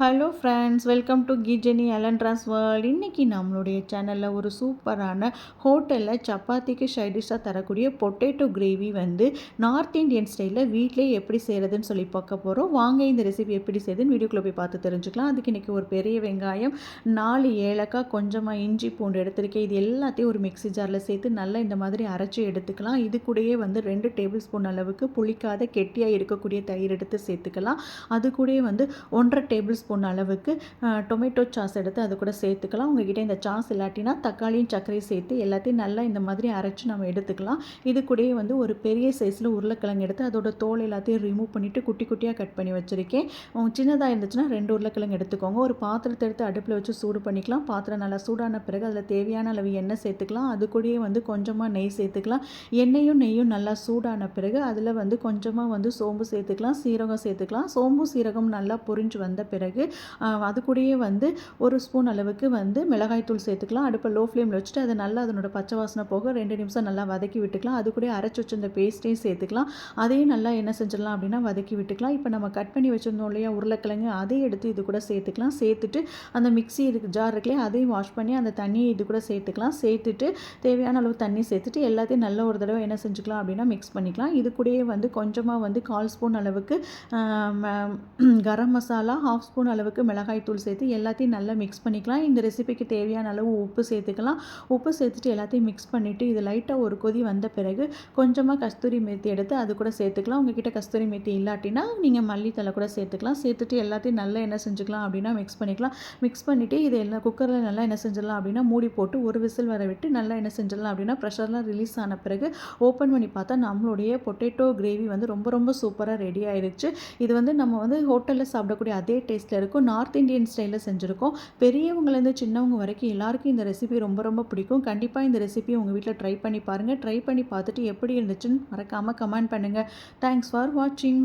Hello friends welcome to கீஜெனி அலன்ட்ராஸ் world இன்றைக்கி நம்மளுடைய சேனலில் ஒரு சூப்பரான ஹோட்டலில் சப்பாத்திக்கு ஷைடிஷாக தரக்கூடிய பொட்டேட்டோ கிரேவி வந்து நார்த் இந்தியன் ஸ்டைலில் வீட்டிலே எப்படி செய்கிறதுன்னு சொல்லி பார்க்க போகிறோம் வாங்க இந்த ரெசிபி எப்படி செய்யுதுன்னு வீடியோக்குள்ளே போய் பார்த்து தெரிஞ்சுக்கலாம். அதுக்கு இன்றைக்கி ஒரு பெரிய வெங்காயம் நாலு ஏலக்காய் கொஞ்சமாக இஞ்சி பூண்டு எடுத்திருக்கேன். இது எல்லாத்தையும் ஒரு மிக்சி ஜாரில் சேர்த்து நல்லா இந்த மாதிரி அரைச்சி எடுத்துக்கலாம். இது கூடயே வந்து ரெண்டு டேபிள் ஸ்பூன் அளவுக்கு புளிக்காத கெட்டியாக இருக்கக்கூடிய தயிர் எடுத்து சேர்த்துக்கலாம். அது கூடயே வந்து ஒன்றரை டேபிள் ஸ்பூன் அளவுக்கு டொமேட்டோ சாஸ் எடுத்து அது கூட சேர்த்துக்கலாம். உங்ககிட்ட இந்த சாஸ் இல்லாட்டினா தக்காளியும் சர்க்கரையும் சேர்த்து எல்லாத்தையும் நல்லா இந்த மாதிரி அரைச்சி நம்ம எடுத்துக்கலாம். இது கூடயே வந்து ஒரு பெரிய சைஸில் உருளைக்கிழங்கு எடுத்து அதோட தோல் எல்லாத்தையும் ரிமூவ் பண்ணிவிட்டு குட்டி குட்டியாக கட் பண்ணி வச்சுருக்கேன். சின்னதாக இருந்துச்சுன்னா ரெண்டு உருளைக்கிழங்கு எடுத்துக்கோங்க. ஒரு பாத்திரத்தை எடுத்து அடுப்பில் வச்சு சூடு பண்ணிக்கலாம். பாத்திரம் நல்லா சூடான பிறகு அதில் தேவையான அளவு எண்ணெய் சேர்த்துக்கலாம். அது கூடயே வந்து கொஞ்சமாக நெய் சேர்த்துக்கலாம். எண்ணெயும் நெய்யும் நல்லா சூடான பிறகு அதில் வந்து கொஞ்சமாக வந்து சோம்பு சேர்த்துக்கலாம். சீரகம் சேர்த்துக்கலாம். சோம்பு சீரகம் நல்லா பொரிஞ்சு வந்த பிறகு அது கூடயே வந்து ஒரு ஸ்பூன் அளவுக்கு வந்து மிளகாய் தூள் சேர்த்துக்கலாம். அடுப்பை லோ ஃப்ளேமில் வச்சுட்டு அதை நல்லா அதனோட பச்சை வாசனை போக ரெண்டு நிமிஷம் நல்லா வதக்கி விட்டுக்கலாம். அது கூட அரைச்சி வச்சிருந்த பேஸ்ட்டையும் சேர்த்துக்கலாம். அதையும் நல்லா என்ன செஞ்சிடலாம் அப்படின்னா வதக்கி விட்டுக்கலாம். இப்போ நம்ம கட் பண்ணி வச்சுருந்தோம் இல்லையா உருளைக்கிழங்கு அதையும் எடுத்து இது கூட சேர்த்துக்கலாம். சேர்த்துட்டு அந்த மிக்சி இருக்கு ஜார் இருக்குல்லையே அதையும் வாஷ் பண்ணி அந்த தண்ணியை இது கூட சேர்த்துக்கலாம். சேர்த்துட்டு தேவையான அளவு தண்ணி சேர்த்துட்டு எல்லாத்தையும் நல்ல ஒரு தடவை என்ன செஞ்சுக்கலாம் அப்படின்னா மிக்ஸ் பண்ணிக்கலாம். இது கூடயே வந்து கொஞ்சமாக வந்து கால் ஸ்பூன் அளவுக்கு garam masala half spoon spoon அளவுக்கு மிளகாய் தூள் சேர்த்து எல்லாத்தையும் நல்லா மிக்ஸ் பண்ணிக்கலாம். இந்த ரெசிபிக்கு தேவையான அளவு உப்பு சேர்த்துக்கலாம். உப்பு சேர்த்துட்டு எல்லாத்தையும் மிக்ஸ் பண்ணிவிட்டு இது லைட்டாக ஒரு கொதி வந்த பிறகு கொஞ்சமாக கஸ்தூரி மேத்தி எடுத்து அது கூட சேர்த்துக்கலாம். உங்ககிட்ட கஸ்தூரி மேத்தி இல்லாட்டினா நீங்கள் மல்லித்தலை கூட சேர்த்துக்கலாம். சேர்த்துட்டு எல்லாத்தையும் நல்லா என்ன செஞ்சுக்கலாம் அப்படின்னா மிக்ஸ் பண்ணிக்கலாம். மிக்ஸ் பண்ணிவிட்டு இது எல்லாம் குக்கரில் நல்லா என்ன செஞ்சிடலாம் அப்படின்னா மூடி போட்டு ஒரு விசில் வர விட்டு நல்லா என்ன செஞ்சிடலாம் அப்படின்னா ப்ரெஷர்லாம் ரிலீஸ் ஆன பிறகு ஓப்பன் பண்ணி பார்த்தா நம்மளுடைய பொட்டேட்டோ கிரேவி வந்து ரொம்ப ரொம்ப சூப்பராக ரெடி ஆயிடுச்சு இது வந்து நம்ம வந்து ஹோட்டலில் சாப்பிடக்கூடிய அதே டேஸ்ட்டில் இருக்கும். நார்த் இந்தியன் ஸ்டைலில் செஞ்சுருக்கோம். பெரியவங்கலேருந்து சின்னவங்க வரைக்கும் எல்லாருக்கும் இந்த ரெசிபி ரொம்ப ரொம்ப பிடிக்கும். கண்டிப்பாக இந்த ரெசிபி உங்கள் வீட்டில் ட்ரை பண்ணி பாருங்கள் ட்ரை பண்ணி பார்த்துட்டு எப்படி இருந்துச்சுன்னு மறக்காமல் கமெண்ட் பண்ணுங்கள் தேங்க்ஸ் ஃபார் வாட்சிங்